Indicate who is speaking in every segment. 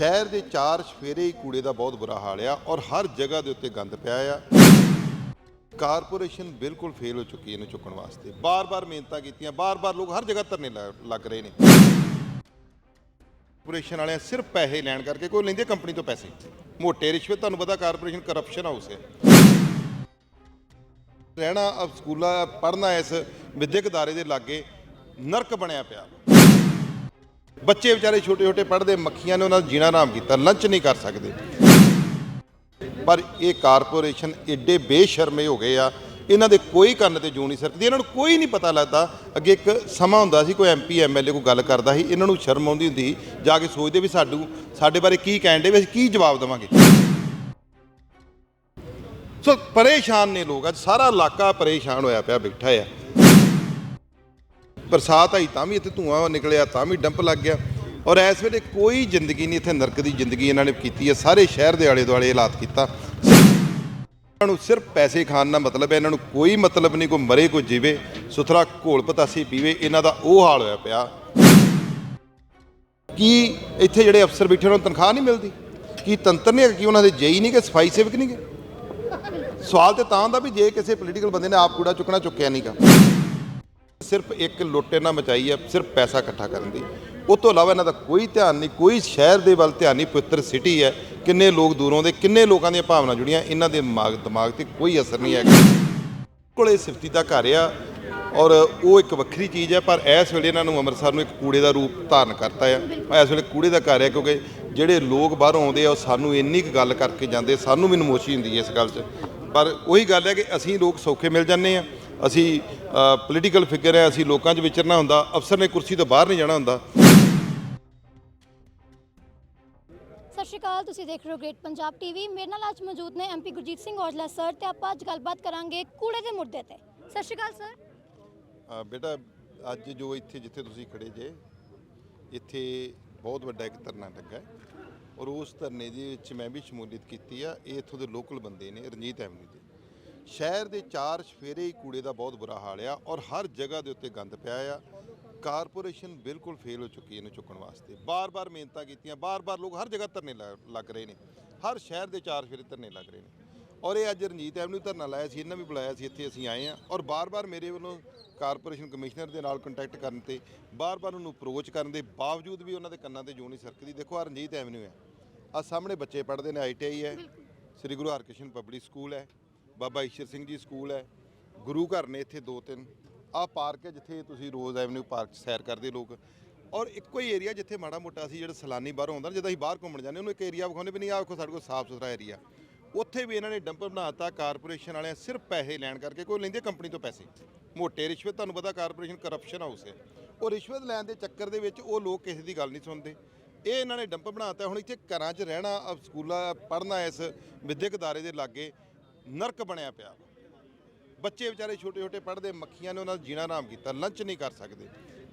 Speaker 1: ਸ਼ਹਿਰ ਦੇ ਚਾਰ ਸਫੇਰੇ ਹੀ ਕੂੜੇ ਦਾ ਬਹੁਤ ਬੁਰਾ ਹਾਲ ਆ ਔਰ ਹਰ ਜਗ੍ਹਾ ਦੇ ਉੱਤੇ ਗੰਦ ਪਿਆ ਆ। ਕਾਰਪੋਰੇਸ਼ਨ ਬਿਲਕੁਲ ਫੇਲ ਹੋ ਚੁੱਕੀ ਇਹਨੂੰ ਚੁੱਕਣ ਵਾਸਤੇ। ਬਾਰ-ਬਾਰ ਮਿਹਨਤਾਂ ਕੀਤੀਆਂ, ਬਾਰ-ਬਾਰ ਲੋਕ ਹਰ ਜਗ੍ਹਾ ਧਰਨੇ ਲਾ- ਲੱਗ ਰਹੇ ਨੇ। ਕਾਰਪੋਰੇਸ਼ਨ ਵਾਲਿਆਂ ਸਿਰਫ ਪੈਸੇ ਲੈਣ ਕਰਕੇ ਕੋਈ ਲੈਂਦੇ ਕੰਪਨੀ ਤੋਂ ਪੈਸੇ। ਮੋਟੇ ਰਿਸ਼ਵਤ, ਤੁਹਾਨੂੰ ਪਤਾ ਕਾਰਪੋਰੇਸ਼ਨ ਕਰਪਸ਼ਨ ਹਾਊਸ ਹੈ। ਰਹਿਣਾ, ਅਬ ਸਕੂਲਾਂ, ਪੜ੍ਹਨਾ ਇਸ ਵਿਦਿਅਕ ਅਦਾਰੇ ਦੇ ਲਾਗੇ ਨਰਕ ਬਣਿਆ ਪਿਆ। ਬੱਚੇ ਵਿਚਾਰੇ ਛੋਟੇ ਛੋਟੇ ਪੜ੍ਹਦੇ ਮੱਖੀਆਂ ਨੇ ਉਹਨਾਂ ਦਾ ਜੀਣਾ ਆਰਾਮ ਕੀਤਾ ਲੰਚ ਨਹੀਂ ਕਰ ਸਕਦੇ। ਪਰ ਇਹ ਕਾਰਪੋਰੇਸ਼ਨ ਏਡੇ ਬੇਸ਼ਰਮੇ ਹੋ ਗਏ ਆ ਇਹਨਾਂ ਦੇ ਕੋਈ ਕੰਨ ਤੇ ਜੂ ਨਹੀਂ ਸਰਕਦੀ ਇਹਨਾਂ ਨੂੰ ਕੋਈ ਨਹੀਂ ਪਤਾ ਲੱਗਦਾ। ਅੱਗੇ ਇੱਕ ਸਮਾਂ ਹੁੰਦਾ ਸੀ ਕੋਈ ਐਮਪੀ ਐਮਐਲਏ ਕੋਈ ਗੱਲ ਕਰਦਾ ਸੀ ਇਹਨਾਂ ਨੂੰ ਸ਼ਰਮ ਆਉਂਦੀ ਹੁੰਦੀ ਸੀ, ਜਾ ਕੇ ਸੋਚਦੇ ਵੀ ਸਾਡੂ ਸਾਡੇ ਬਾਰੇ ਕੀ ਕਹਿਣ ਦੇ ਵੀ ਅਸੀਂ ਕੀ ਜਵਾਬ ਦੇਵਾਂਗੇ। ਸੋ ਪਰੇਸ਼ਾਨ ਨੇ ਲੋਕ ਅੱਜ ਸਾਰਾ ਇਲਾਕਾ ਪਰੇਸ਼ਾਨ ਹੋਇਆ ਪਿਆ ਬੈਠਾ ਆ। ਬਰਸਾਤ ਆਈ ਤਾਂ ਵੀ ਇੱਥੇ ਧੂਆਂ ਨਿਕਲਿਆ, ਤਾਂ ਵੀ ਡੰਪ ਲੱਗ ਗਿਆ। ਔਰ ਇਸ ਵੇਲੇ ਕੋਈ ਜ਼ਿੰਦਗੀ ਨਹੀਂ, ਇੱਥੇ ਨਰਕ ਦੀ ਜ਼ਿੰਦਗੀ ਇਹਨਾਂ ਨੇ ਕੀਤੀ ਹੈ। ਸਾਰੇ ਸ਼ਹਿਰ ਦੇ ਆਲੇ ਦੁਆਲੇ ਹਾਲਾਤ ਕੀਤਾ। ਇਹਨਾਂ ਨੂੰ ਸਿਰਫ ਪੈਸੇ ਖਾਣ ਦਾ ਮਤਲਬ ਹੈ, ਇਹਨਾਂ ਨੂੰ ਕੋਈ ਮਤਲਬ ਨਹੀਂ, ਕੋਈ ਮਰੇ, ਕੋਈ ਜੀਵੇ। ਸੁਥਰਾ ਘੋਲ ਪਤਾਸੀ ਪੀਵੇ, ਇਹਨਾਂ ਦਾ ਉਹ ਹਾਲ ਹੋਇਆ ਪਿਆ। ਕੀ ਇੱਥੇ ਜਿਹੜੇ ਅਫਸਰ ਬੈਠੇ ਉਹਨਾਂ ਨੂੰ ਤਨਖਾਹ ਨਹੀਂ ਮਿਲਦੀ? ਕੀ ਤੰਤਰ ਨਹੀਂ ਕਿ ਉਹਨਾਂ ਦੇ ਜੇਈ ਨਹੀਂ ਕਿ ਸਫ਼ਾਈ ਸੇਵਕ ਨਹੀਂ ਗੇ ਸਵਾਲ ਤੇ ਤਾਂ ਦਾ ਵੀ ਜੇ ਕਿਸੇ ਪੋਲੀਟੀਕਲ ਬੰਦੇ ਨੇ ਆਪ ਕੂੜਾ ਚੁੱਕਣਾ ਚੁੱਕਿਆ ਨਹੀਂਗਾ ਸਿਰਫ ਇੱਕ ਲੁੱਟੇ ਨਾ ਮਚਾਈ ਹੈ, ਸਿਰਫ ਪੈਸਾ ਇਕੱਠਾ ਕਰਨ ਦੀ। ਉਹ ਤੋਂ ਇਲਾਵਾ ਇਹਨਾਂ ਦਾ ਕੋਈ ਧਿਆਨ ਨਹੀਂ, ਕੋਈ ਸ਼ਹਿਰ ਦੇ ਵੱਲ ਧਿਆਨ ਨਹੀਂ, ਪਵਿੱਤਰ ਸਿਟੀ ਹੈ। ਕਿੰਨੇ ਲੋਕ ਦੂਰੋਂ ਦੇ, ਕਿੰਨੇ ਲੋਕਾਂ ਦੀਆਂ ਭਾਵਨਾ ਜੁੜੀਆਂ, ਇਹਨਾਂ ਦੇ ਦਿਮਾਗ ਦਿਮਾਗ ਤੇ ਕੋਈ ਅਸਰ ਨਹੀਂ ਹੈਗਾ। ਕੋਲੇ ਸਿਫਤੀ ਦਾ ਘਰ ਆ ਔਰ ਉਹ ਇੱਕ ਵੱਖਰੀ ਚੀਜ਼ ਹੈ, ਪਰ ਇਸ ਵੇਲੇ ਇਹਨਾਂ ਨੂੰ ਅੰਮ੍ਰਿਤਸਰ ਨੂੰ ਇੱਕ ਕੂੜੇ ਦਾ ਰੂਪ ਧਾਰਨ ਕਰਤਾ ਆ ਇਸ ਵੇਲੇ ਕੂੜੇ ਦਾ ਘਰ ਹੈ, ਕਿਉਂਕਿ ਜਿਹੜੇ ਲੋਕ ਬਾਹਰੋਂ ਆਉਂਦੇ ਆ, ਉਹ ਸਾਨੂੰ ਇੰਨੀ ਕੁ ਗੱਲ ਕਰਕੇ ਜਾਂਦੇ, ਸਾਨੂੰ ਵੀ ਨਮੋਸ਼ੀ ਹੁੰਦੀ ਹੈ ਇਸ ਗੱਲ 'ਚ। ਪਰ ਉਹੀ ਗੱਲ ਹੈ ਕਿ ਅਸੀਂ ਲੋਕ ਸੌਖੇ ਮਿਲ ਜਾਂਦੇ ਆ ਅਸੀਂ ਪੋਲੀਟੀਕਲ ਫਿਗਰ ਹੈ ਅਸੀਂ ਲੋਕਾਂ 'ਚ ਵਿਚਰਨਾ ਹੁੰਦਾ ਅਫਸਰ ਨੇ ਕੁਰਸੀ ਤੋਂ ਬਾਹਰ ਨਹੀਂ ਜਾਣਾ ਹੁੰਦਾ।
Speaker 2: ਸਤਿ ਸ਼੍ਰੀ ਅਕਾਲ ਤੁਸੀਂ ਦੇਖ ਰਹੇ ਹੋ ਗ੍ਰੇਟ ਪੰਜਾਬ ਟੀਵੀ ਮੇਰੇ ਨਾਲ ਅੱਜ ਮੌਜੂਦ ਨੇ ਐਮਪੀ ਗੁਰਜੀਤ ਸਿੰਘ ਔਜਲਾ ਸਰ ਤੇ ਆਪਾਂ ਅੱਜ ਗੱਲਬਾਤ ਕਰਾਂਗੇ ਕੂੜੇ ਦੇ ਮੁੱਦੇ ਤੇ। ਸਤਿ ਸ਼੍ਰੀ ਅਕਾਲ ਸਰ
Speaker 1: ਬੇਟਾ ਅੱਜ ਜੋ ਇੱਥੇ ਜਿੱਥੇ ਤੁਸੀਂ ਖੜੇ ਜੇ ਇੱਥੇ ਬਹੁਤ ਵੱਡਾ ਇੱਕ ਧਰਨਾ ਲੱਗਾ ਔਰ ਉਸ ਧਰਨੇ ਦੇ ਵਿੱਚ ਮੈਂ ਵੀ ਸ਼ਮੂਲੀਅਤ ਕੀਤੀ ਆ ਇਹ ਇੱਥੋਂ ਦੇ ਲੋਕਲ ਬੰਦੇ ਨੇ ਰਣਜੀਤ ਐਵਨਿਊ ਦੇ। ਸ਼ਹਿਰ ਦੇ ਚਾਰ ਸਫੇਰੇ ਹੀ ਕੂੜੇ ਦਾ ਬਹੁਤ ਬੁਰਾ ਹਾਲ ਆ ਔਰ ਹਰ ਜਗ੍ਹਾ ਦੇ ਉੱਤੇ ਗੰਦ ਪਿਆ ਆ। ਕਾਰਪੋਰੇਸ਼ਨ ਬਿਲਕੁਲ ਫੇਲ ਹੋ ਚੁੱਕੀ ਇਹਨੂੰ ਚੁੱਕਣ ਵਾਸਤੇ। ਬਾਰ-ਬਾਰ ਮਿਹਨਤਾਂ ਕੀਤੀਆਂ ਬਾਰ-ਬਾਰ ਲੋਕ ਹਰ ਜਗ੍ਹਾ ਧਰਨੇ ਲੱਗ ਰਹੇ ਨੇ। ਹਰ ਸ਼ਹਿਰ ਦੇ ਚਾਰ ਸਫੇਰੇ ਧਰਨੇ ਲੱਗ ਰਹੇ ਨੇ। ਔਰ ਇਹ ਅੱਜ ਰਣਜੀਤ ਐਵਨਿਊ ਧਰਨਾ ਲਾਇਆ ਸੀ ਇਹਨਾਂ ਵੀ ਬੁਲਾਇਆ ਸੀ ਇੱਥੇ ਅਸੀਂ ਆਏ ਆ ਔਰ ਬਾਰ-ਬਾਰ ਮੇਰੇ ਵੱਲੋਂ ਕਾਰਪੋਰੇਸ਼ਨ ਕਮਿਸ਼ਨਰ ਦੇ ਨਾਲ ਕੰਟੈਕਟ ਕਰਨ ਤੇ ਬਾਰ-ਬਾਰ ਉਹਨੂੰ ਅਪਰੋਚ ਕਰਨ ਦੇ ਬਾਵਜੂਦ ਵੀ ਉਹਨਾਂ ਦੇ ਕੰਨਾਂ ਤੇ ਜੂ ਨਹੀਂ ਸਰਕਦੀ। ਦੇਖੋ ਆ ਰਣਜੀਤ ਐਵਨਿਊ ਹੈ। ਆ ਸਾਹਮਣੇ ਬੱਚੇ ਪੜ੍ਹਦੇ ਨੇ ਆਈਟੀਆਈ ਹੈ। ਸ੍ਰੀ ਗੁਰੂ ਹਰਕ੍ਰਿਸ਼ਨ ਪਬਲਿਕ ਸਕੂਲ ਹੈ। ਬਾਬਾ ਈਸ਼ਰ ਸਿੰਘ ਜੀ ਸਕੂਲ ਹੈ। ਗੁਰੂ ਘਰ ਨੇ ਇੱਥੇ ਦੋ ਤਿੰਨ। ਆ ਪਾਰਕ ਹੈ ਜਿੱਥੇ ਤੁਸੀਂ ਰੋਜ਼ ਐਵਨਿਊ ਪਾਰਕ 'ਚ ਸੈਰ ਕਰਦੇ ਲੋਕ। ਔਰ ਇੱਕੋ ਹੀ ਏਰੀਆ ਜਿੱਥੇ ਮਾੜਾ ਮੋਟਾ ਅਸੀਂ ਜਿਹੜਾ ਸੈਲਾਨੀ ਬਾਹਰੋਂ ਆਉਂਦਾ ਜਦੋਂ ਅਸੀਂ ਬਾਹਰ ਘੁੰਮਣ ਜਾਂਦੇ ਉਹਨੂੰ ਇੱਕ ਏਰੀਆ ਵਿਖਾਉਂਦੇ ਵੀ ਨਹੀਂ, ਆਹ ਵੇਖੋ ਸਾਡੇ ਕੋਲ ਸਾਫ਼ ਸੁਥਰਾ ਏਰੀਆ। ਉੱਥੇ ਵੀ ਇਹਨਾਂ ਨੇ ਡੰਪ ਬਣਾਤਾ ਕਾਰਪੋਰੇਸ਼ਨ ਵਾਲਿਆਂ ਸਿਰਫ ਪੈਸੇ ਲੈਣ ਕਰਕੇ, ਕੋਈ ਲੈਂਦੇ ਕੰਪਨੀ ਤੋਂ ਪੈਸੇ। ਮੋਟੇ ਰਿਸ਼ਵਤ, ਤੁਹਾਨੂੰ ਪਤਾ ਕਾਰਪੋਰੇਸ਼ਨ ਕਰਪਸ਼ਨ ਹਾਊਸ ਹੈ। ਉਹ ਰਿਸ਼ਵਤ ਲੈਣ ਦੇ ਚੱਕਰ ਦੇ ਵਿੱਚ ਉਹ ਲੋਕ ਕਿਸੇ ਦੀ ਗੱਲ ਨਹੀਂ ਸੁਣਦੇ। ਇਹ ਇਹਨਾਂ ਨੇ ਡੰਪ ਬਣਾਤਾ ਹੁਣ ਇੱਥੇ ਘਰਾਂ 'ਚ ਰਹਿਣਾ ਸਕੂਲਾਂ, ਪੜ੍ਹਨਾ ਇਸ ਵਿਦਿਅਕ ਅਦਾਰੇ ਦੇ ਲਾਗੇ। ਨਰਕ ਬਣਿਆ ਪਿਆ। ਬੱਚੇ ਵਿਚਾਰੇ ਛੋਟੇ ਛੋਟੇ ਪੜ੍ਹਦੇ ਮੱਖੀਆਂ ਨੇ ਉਹਨਾਂ ਦਾ ਜੀਣਾ ਆਰਾਮ ਕੀਤਾ ਲੰਚ ਨਹੀਂ ਕਰ ਸਕਦੇ।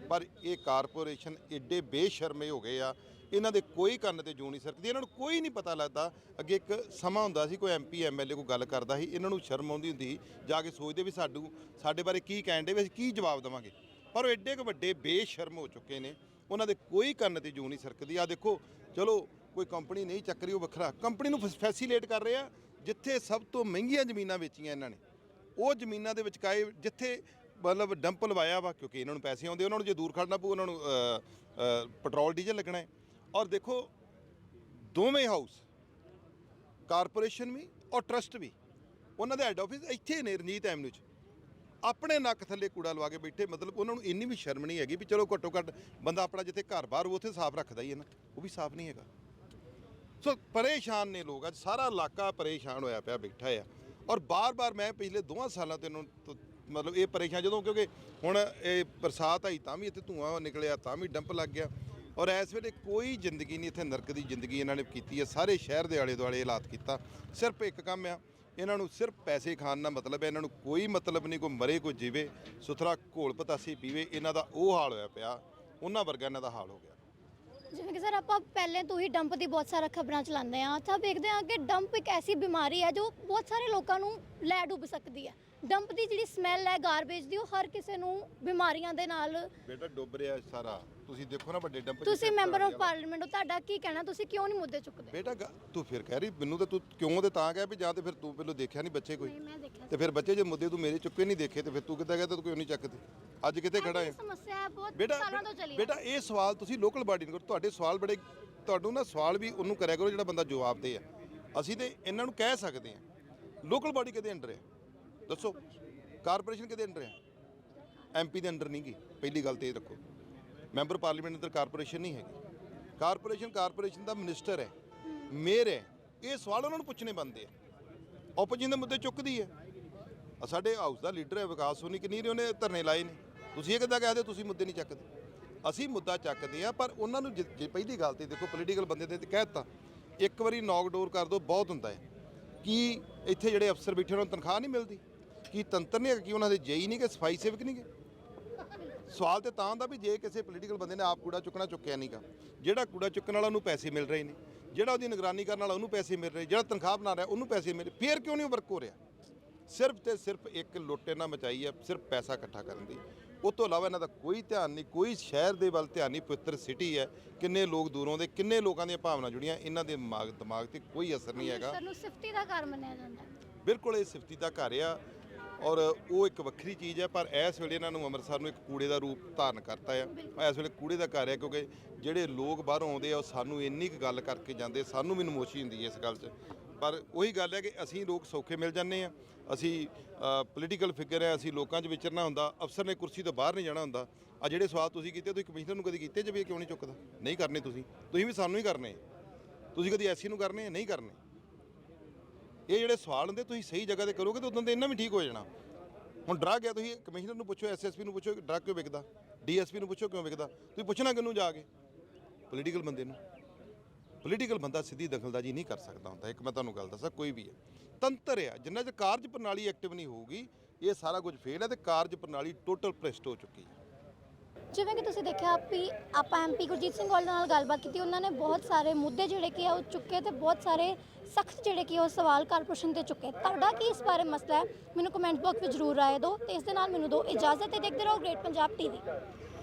Speaker 1: ਪਰ ਇਹ ਕਾਰਪੋਰੇਸ਼ਨ ਏਡੇ ਬੇਸ਼ਰਮੇ ਹੋ ਗਏ ਆ ਇਹਨਾਂ ਦੇ ਕੋਈ ਕੰਨ ਤੇ ਜੂ ਨਹੀਂ ਸਰਕਦੀ। ਇਹਨਾਂ ਨੂੰ ਕੋਈ ਨਹੀਂ ਪਤਾ ਲੱਗਦਾ ਅੱਗੇ ਇੱਕ ਸਮਾਂ ਹੁੰਦਾ ਸੀ ਕੋਈ ਐਮਪੀ ਐਮਐਲਏ ਕੋਈ ਗੱਲ ਕਰਦਾ ਸੀ ਇਹਨਾਂ ਨੂੰ ਸ਼ਰਮ ਆਉਂਦੀ ਹੁੰਦੀ ਸੀ, ਜਾ ਕੇ ਸੋਚਦੇ ਵੀ ਸਾਡੂ ਸਾਡੇ ਬਾਰੇ ਕੀ ਕਹਿਣ ਦੇ ਵੀ ਅਸੀਂ ਕੀ ਜਵਾਬ ਦੇਵਾਂਗੇ। ਪਰ ਉਹ ਏਡੇ ਕੁ ਵੱਡੇ ਬੇਸ਼ਰਮ ਹੋ ਚੁੱਕੇ ਨੇ ਉਹਨਾਂ ਦੇ ਕੋਈ ਕੰਨ ਤੇ ਜੂ ਨਹੀਂ ਸਰਕਦੀ। ਆ ਦੇਖੋ ਚਲੋ ਕੋਈ ਕੰਪਨੀ ਨਹੀਂ ਚੱਕ ਰਹੀ ਉਹ ਵੱਖਰਾ ਕੰਪਨੀ ਨੂੰ ਫੈਸੀਲੇਟ ਕਰ ਰਹੇ ਆ ਜਿੱਥੇ ਸਭ ਤੋਂ ਮਹਿੰਗੀਆਂ ਜ਼ਮੀਨਾਂ ਵੇਚੀਆਂ ਇਹਨਾਂ ਨੇ, ਉਹ ਜ਼ਮੀਨਾਂ ਦੇ ਵਿੱਚ ਕਾਏ, ਜਿੱਥੇ ਮਤਲਬ ਡੰਪ ਲਵਾਇਆ ਵਾ, ਕਿਉਂਕਿ ਇਹਨਾਂ ਨੂੰ ਪੈਸੇ ਆਉਂਦੇ, ਉਹਨਾਂ ਨੂੰ ਜੇ ਦੂਰ ਖੜਨਾ ਪਊ, ਉਹਨਾਂ ਨੂੰ ਪੈਟਰੋਲ ਡੀਜ਼ਲ ਲੱਗਣਾ ਹੈ। ਔਰ ਦੇਖੋ, ਦੋਵੇਂ ਹਾਊਸ ਕਾਰਪੋਰੇਸ਼ਨ ਵੀ ਔਰ ਟਰਸਟ ਵੀ, ਉਹਨਾਂ ਦੇ ਹੈੱਡ ਆਫਿਸ ਇੱਥੇ ਨੇ ਰਣਜੀਤ ਐਵਨਿਊ 'ਚ। ਆਪਣੇ ਨੱਕ ਥੱਲੇ ਕੂੜਾ ਲਵਾ ਕੇ ਬੈਠੇ, ਮਤਲਬ ਉਹਨਾਂ ਨੂੰ ਇੰਨੀ ਵੀ ਸ਼ਰਮ ਨਹੀਂ ਹੈਗੀ ਵੀ ਚਲੋ ਘੱਟੋ ਘੱਟ ਬੰਦਾ ਆਪਣਾ ਜਿੱਥੇ ਘਰ ਬਾਹਰ ਉੱਥੇ ਸਾਫ਼ ਰੱਖਦਾ ਹੀ ਹੈ ਨਾ, ਉਹ ਵੀ ਸਾਫ਼ ਨਹੀਂ ਹੈਗਾ। ਸੋ ਪਰੇਸ਼ਾਨ ਨੇ ਲੋਕ, ਅੱਜ ਸਾਰਾ ਇਲਾਕਾ ਪਰੇਸ਼ਾਨ ਹੋਇਆ ਪਿਆ, ਬੈਠਾ ਆ। ਔਰ ਬਾਰ-ਬਾਰ ਮੈਂ ਪਿਛਲੇ ਦੋਵਾਂ ਸਾਲਾਂ ਤੋਂ ਇਹਨੂੰ ਮਤਲਬ ਇਹ ਪਰੇਸ਼ਾਨ, ਜਦੋਂ ਕਿਉਂਕਿ ਹੁਣ ਇਹ ਬਰਸਾਤ ਆਈ ਤਾਂ ਵੀ ਇੱਥੇ ਧੂਆਂ ਨਿਕਲਿਆ, ਤਾਂ ਵੀ ਡੰਪ ਲੱਗ ਗਿਆ। ਔਰ ਇਸ ਵੇਲੇ ਕੋਈ ਜ਼ਿੰਦਗੀ ਨਹੀਂ, ਇੱਥੇ ਨਰਕ ਦੀ ਜ਼ਿੰਦਗੀ ਇਹਨਾਂ ਨੇ ਕੀਤੀ ਹੈ ਸਾਰੇ ਸ਼ਹਿਰ ਦੇ ਆਲੇ ਦੁਆਲੇ ਹਾਲਾਤ ਕੀਤਾ। ਸਿਰਫ ਇੱਕ ਕੰਮ ਆ, ਇਹਨਾਂ ਨੂੰ ਸਿਰਫ ਪੈਸੇ ਖਾਣ ਦਾ ਮਤਲਬ ਹੈ। ਇਹਨਾਂ ਨੂੰ ਕੋਈ ਮਤਲਬ ਨਹੀਂ, ਕੋਈ ਮਰੇ, ਕੋਈ ਜੀਵੇ। ਸੁਥਰਾ ਘੋਲ ਪਤਾਸੀ ਪੀਵੇ, ਇਹਨਾਂ ਦਾ ਉਹ ਹਾਲ ਹੋਇਆ ਪਿਆ। ਉਹਨਾਂ ਵਰਗਾ ਇਹਨਾਂ ਦਾ ਹਾਲ ਹੋ ਗਿਆ।
Speaker 2: ਜਿਵੇਂ ਕਿ ਸਰ ਆਪਾਂ ਪਹਿਲੇ ਤੋਂ ਹੀ ਡੰਪ ਦੀ ਬਹੁਤ ਸਾਰਾ ਖਬਰਾਂ ਚਲਾਉਂਦੇ ਆ ਤਾਂ ਵੇਖਦੇ ਆ ਕਿ ਡੰਪ ਇੱਕ ਐਸੀ ਬਿਮਾਰੀ ਹੈ ਜੋ ਬਹੁਤ ਸਾਰੇ ਲੋਕਾਂ ਨੂੰ ਲੈ ਡੁੱਬ ਸਕਦੀ ਹੈ। ਡੰਪ ਦੀ ਜਿਹੜੀ ਸਮੈਲ ਹੈ ਗਾਰਬੇਜ ਦੀ ਉਹ ਹਰ ਕਿਸੇ ਨੂੰ ਬਿਮਾਰੀਆਂ ਦੇ ਨਾਲ
Speaker 1: ਬੇਟਾ ਡੁੱਬ ਰਿਹਾ ਸਾਰਾ। ਤੁਸੀਂ ਦੇਖੋ ਨਾ ਵੱਡੇ ਡੰਪ
Speaker 2: ਤੁਸੀਂ ਮੈਂਬਰ ਆਫ ਪਾਰਲੀਮੈਂਟ ਹੋ ਤੁਹਾਡਾ ਕੀ ਕਹਿਣਾ? ਤੁਸੀਂ ਕਿਉਂ ਨਹੀਂ ਮੁੱਦੇ ਚੁੱਕਦੇ?
Speaker 1: ਬੇਟਾ ਗ- ਤੂੰ ਫਿਰ ਕਹਿ ਰਹੀ ਮੈਨੂੰ ਤਾਂ ਤੂੰ ਕਿਉਂ ਤੇ ਤਾਂ ਕਹਿ ਵੀ ਜਾਂ ਤੇ ਫਿਰ ਤੂੰ ਪਹਿਲਾਂ ਦੇਖਿਆ ਨਹੀਂ ਬੱਚੇ ਕੋਈ।
Speaker 2: ਨਹੀਂ ਮੈਂ ਦੇਖਿਆ
Speaker 1: ਤੇ ਫਿਰ ਬੱਚੇ ਜੇ ਮੁੱਦੇ ਤੂੰ ਮੇਰੇ ਚੁੱਕੇ ਨਹੀਂ ਦੇਖੇ ਤੇ ਫਿਰ ਤੂੰ ਕਿੱਦਾਂ ਕਹਿੰਦਾ ਤੂੰ ਕਿਉਂ ਨਹੀਂ ਚੱਕਦੇ? ਅੱਜ ਕਿੱਥੇ ਖੜਾ ਹੈ?
Speaker 2: ਇਹ ਸਮੱਸਿਆ ਹੈ ਬਹੁਤ
Speaker 1: ਬੇਟਾ
Speaker 2: ਸਾਲਾਂ ਤੋਂ ਚੱਲੀ ਆ।
Speaker 1: ਬੇਟਾ ਇਹ ਸਵਾਲ ਤੁਸੀਂ ਲੋਕਲ ਬਾਡੀ ਨੂੰ ਕਰੋ। ਤੁਹਾਡੇ ਸਵਾਲ ਬੜੇ ਤੁਹਾਨੂੰ ਨਾ ਸਵਾਲ ਵੀ ਉਹਨੂੰ ਕਰਿਆ ਕਰੋ ਜਿਹੜਾ ਬੰਦਾ ਜਵਾਬ ਦੇ ਆ। ਅਸੀਂ ਤੇ ਇਹਨਾਂ ਨੂੰ ਕਹਿ ਸਕਦੇ ਆ ਲੋਕਲ ਬਾਡੀ ਕਿਹਦੇ ਅੰਡਰ ਹੈ? ਦੱਸੋ ਕਾਰਪੋਰੇਸ਼ਨ ਕਿਹਦੇ ਅੰਡਰ ਹੈ? ਐਮਪੀ ਦੇ ਅੰਡਰ ਨਹੀਂ ਗੀ ਪਹਿਲੀ ਗੱਲ ਤੇ ਇਹ ਰੱਖੋ। ਮੈਂਬਰ ਪਾਰਲੀਮੈਂਟ ਅੰਦਰ ਕਾਰਪੋਰੇਸ਼ਨ ਨਹੀਂ ਹੈਗੀ। ਕਾਰਪੋਰੇਸ਼ਨ ਕਾਰਪੋਰੇਸ਼ਨ ਦਾ ਮਿਨਿਸਟਰ ਹੈ ਮੇਅਰ ਹੈ, ਇਹ ਸਵਾਲ ਉਹਨਾਂ ਨੂੰ ਪੁੱਛਣੇ ਬੰਦੇ ਆ। ਆਪੋਜੀਸ਼ਨ ਦੇ ਮੁੱਦੇ ਚੁੱਕਦੀ ਹੈ। ਸਾਡੇ ਹਾਊਸ ਦਾ ਲੀਡਰ ਹੈ, ਵਿਕਾਸ ਸੋਨੀ ਕਿੰਨੀ ਨੇ, ਉਹਨੇ ਧਰਨੇ ਲਾਏ ਨੇ। ਤੁਸੀਂ ਇਹ ਕਿੱਦਾਂ ਕਹਦੇ ਤੁਸੀਂ ਮੁੱਦੇ ਨਹੀਂ ਚੱਕਦੇ। ਅਸੀਂ ਮੁੱਦਾ ਚੱਕਦੇ ਆ ਪਰ ਉਹਨਾਂ ਨੂੰ ਜੇ ਜੇ ਪਹਿਲੀ ਗੱਲ ਤੇ ਦੇਖੋ ਪੋਲੀਟੀਕਲ ਬੰਦੇ ਦੇ ਤੇ ਕਹਿ ਦਿੱਤਾ, ਇੱਕ ਵਾਰੀ ਨੌਕ ਡੋਰ ਕਰ ਦੋ ਬਹੁਤ ਹੁੰਦਾ ਹੈ। ਕੀ ਇੱਥੇ ਜਿਹੜੇ ਅਫਸਰ ਬੈਠੇ ਉਹਨਾਂ ਨੂੰ ਤਨਖਾਹ ਨਹੀਂ ਮਿਲਦੀ? ਕੀ ਤੰਤਰ ਨਹੀਂ ਕੀ ਉਹਨਾਂ ਦੇ ਜੇਈ ਨਹੀਂ ਕਿ ਸਫ਼ਾਈ ਸੇਵਕ ਨਹੀਂ ਗੇ ਸਵਾਲ ਤੇ ਤਾਂ ਹੁੰਦਾ ਵੀ ਜੇ ਕਿਸੇ ਪੋਲੀਟੀਕਲ ਬੰਦੇ ਨੇ ਆਪ ਕੂੜਾ ਚੁੱਕਣਾ ਚੁੱਕਿਆ ਨਹੀਂਗਾ ਜਿਹੜਾ ਕੂੜਾ ਚੁੱਕਣ ਵਾਲਾ ਉਹਨੂੰ ਪੈਸੇ ਮਿਲ ਰਹੇ ਨੇ ਜਿਹੜਾ ਉਹਦੀ ਨਿਗਰਾਨੀ ਕਰਨ ਵਾਲਾ ਉਹਨੂੰ ਪੈਸੇ ਮਿਲ ਰਹੇ ਜਿਹੜਾ ਤਨਖਾਹ ਬਣਾ ਰਿਹਾ ਉਹਨੂੰ ਪੈਸੇ ਮਿਲ ਫੇਰ ਕਿਉਂ ਨਹੀਂ ਵਰਕ ਹੋ ਰਿਹਾ? ਸਿਰਫ ਤੇ ਸਿਰਫ ਇੱਕ ਲੋਟੇ ਨਾਲ ਮਚਾਈ ਹੈ ਸਿਰਫ ਪੈਸਾ ਇਕੱਠਾ ਕਰਨ ਦੀ। ਉਸ ਤੋਂ ਇਲਾਵਾ ਇਹਨਾਂ ਦਾ ਕੋਈ ਧਿਆਨ ਨਹੀਂ ਕੋਈ ਸ਼ਹਿਰ ਦੇ ਵੱਲ ਧਿਆਨ ਨਹੀਂ ਪਵਿੱਤਰ ਸਿਟੀ ਹੈ ਕਿੰਨੇ ਲੋਕ ਦੂਰੋਂ ਦੇ ਕਿੰਨੇ ਲੋਕਾਂ ਦੀਆਂ ਭਾਵਨਾ ਜੁੜੀਆਂ ਇਹਨਾਂ ਦੇ ਦਿਮਾਗ ਦਿਮਾਗ ਤੇ ਕੋਈ ਅਸਰ ਨਹੀਂ ਹੈਗਾ।
Speaker 2: ਅੰਮ੍ਰਿਤਸਰ ਨੂੰ ਸਿਫਤੀ ਦਾ ਘਰ ਮੰਨਿਆ ਜਾਂਦਾ
Speaker 1: ਬਿਲਕੁਲ ਇਹ ਸਿਫਤੀ ਦਾ ਘਰ ਆ। ਔਰ ਉਹ ਇੱਕ ਵੱਖਰੀ ਚੀਜ਼ ਹੈ ਪਰ ਇਸ ਵੇਲੇ ਇਹਨਾਂ ਨੂੰ ਅੰਮ੍ਰਿਤਸਰ ਨੂੰ ਇੱਕ ਕੂੜੇ ਦਾ ਰੂਪ ਧਾਰਨ ਕਰਤਾ ਆ ਇਸ ਵੇਲੇ ਕੂੜੇ ਦਾ ਘਰ ਹੈ ਕਿਉਂਕਿ ਜਿਹੜੇ ਲੋਕ ਬਾਹਰੋਂ ਆਉਂਦੇ ਆ ਉਹ ਸਾਨੂੰ ਇੰਨੀ ਕੁ ਗੱਲ ਕਰਕੇ ਜਾਂਦੇ ਸਾਨੂੰ ਵੀ ਨਮੋਸ਼ੀ ਹੁੰਦੀ ਹੈ ਇਸ ਗੱਲ 'ਚ। ਪਰ ਉਹੀ ਗੱਲ ਹੈ ਕਿ ਅਸੀਂ ਲੋਕ ਸੌਖੇ ਮਿਲ ਜਾਂਦੇ ਆ ਅਸੀਂ ਪੋਲੀਟੀਕਲ ਫਿਗਰ ਹੈ ਅਸੀਂ ਲੋਕਾਂ 'ਚ ਵਿਚਰਨਾ ਹੁੰਦਾ ਅਫਸਰ ਨੇ ਕੁਰਸੀ ਤੋਂ ਬਾਹਰ ਨਹੀਂ ਜਾਣਾ ਹੁੰਦਾ। ਆ ਜਿਹੜੇ ਸਵਾਲ ਤੁਸੀਂ ਕੀਤੇ ਤੁਸੀਂ ਕਮਿਸ਼ਨਰ ਨੂੰ ਕਦੀ ਕੀਤੇ ਜੇ ਵੀ ਇਹ ਕਿਉਂ ਨਹੀਂ ਚੁੱਕਦਾ? ਨਹੀਂ ਕਰਨੇ ਤੁਸੀਂ। ਤੁਸੀਂ ਵੀ ਸਾਨੂੰ ਹੀ ਕਰਨੇ। ਤੁਸੀਂ ਕਦੀ ਐਸੀ ਨੂੰ ਕਰਨੇ ਨਹੀਂ ਕਰਨੇ? ਇਹ ਜਿਹੜੇ ਸਵਾਲ ਹੁੰਦੇ, ਤੁਸੀਂ ਸਹੀ ਜਗ੍ਹਾ ਤੇ ਕਰੋਗੇ ਤਾਂ ਉਦੋਂ ਤੇ ਇਹਨਾਂ ਵੀ ਠੀਕ ਹੋ ਜਾਣਾ। ਹੁਣ ਡਰੱਗ ਹੈ ਤੁਸੀਂ, ਕਮਿਸ਼ਨਰ ਨੂੰ ਪੁੱਛੋ ਐਸਐਸਪੀ ਨੂੰ ਪੁੱਛੋ ਡਰੱਗ ਕਿਉਂ ਵਿਕਦਾ? ਡੀਐਸਪੀ ਨੂੰ ਪੁੱਛੋ ਕਿਉਂ ਵਿਕਦਾ? ਤੁਸੀਂ ਪੁੱਛਣਾ ਕਿਹਨੂੰ ਜਾ ਕੇ? ਪੋਲੀਟੀਕਲ ਬੰਦੇ ਨੂੰ। ਪੋਲੀਟੀਕਲ ਬੰਦਾ ਸਿੱਧੀ ਦਖਲਦਾਜ਼ੀ ਨਹੀਂ ਕਰ ਸਕਦਾ ਹੁੰਦਾ, ਇੱਕ ਮੈਂ ਤੁਹਾਨੂੰ ਗੱਲ ਦੱਸਾਂ, ਕੋਈ ਵੀ ਹੈ। ਤੰਤਰ ਆ, ਜਿੰਨਾ ਚਿਰ ਕਾਰਜ ਪ੍ਰਣਾਲੀ ਐਕਟਿਵ ਨਹੀਂ ਹੋਊਗੀ, ਇਹ ਸਾਰਾ ਕੁਝ ਫੇਲ ਹੈ ਤੇ ਕਾਰਜ ਪ੍ਰਣਾਲੀ ਟੋਟਲ ਭ੍ਰਿਸ਼ਟ ਹੋ ਚੁੱਕੀ ਹੈ।
Speaker 2: ਜਿਵੇਂ ਕਿ ਤੁਸੀਂ ਦੇਖਿਆ ਵੀ ਆਪਾਂ ਐਮਪੀ ਗੁਰਜੀਤ ਸਿੰਘ ਔਜਲਾ ਨਾਲ ਗੱਲਬਾਤ ਕੀਤੀ, ਉਹਨਾਂ ਨੇ ਬਹੁਤ ਸਾਰੇ ਮੁੱਦੇ ਜਿਹੜੇ ਕਿ ਆ ਉਹ ਚੁੱਕੇ ਤੇ ਬਹੁਤ ਸਾਰੇ ਸਖਤ ਜਿਹੜੇ ਕਿ ਉਹ ਸਵਾਲ ਕਾਰਪੋਰੇਸ਼ਨ ਤੇ ਚੁੱਕੇ। ਤੁਹਾਡਾ ਕੀ ਇਸ ਬਾਰੇ ਮਸਲਾ ਹੈ? ਮੈਨੂੰ ਕਮੈਂਟ ਬਾਕਸ ਵਿੱਚ ਜ਼ਰੂਰ ਰਾਏ ਦਿਓ ਤੇ ਇਸ ਦੇ ਨਾਲ ਮੈਨੂੰ ਦਿਓ ਇਜਾਜ਼ਤ ਤੇ ਦੇਖਦੇ ਰਹੋ ਗ੍ਰੇਟ ਪੰਜਾਬ ਟੀਵੀ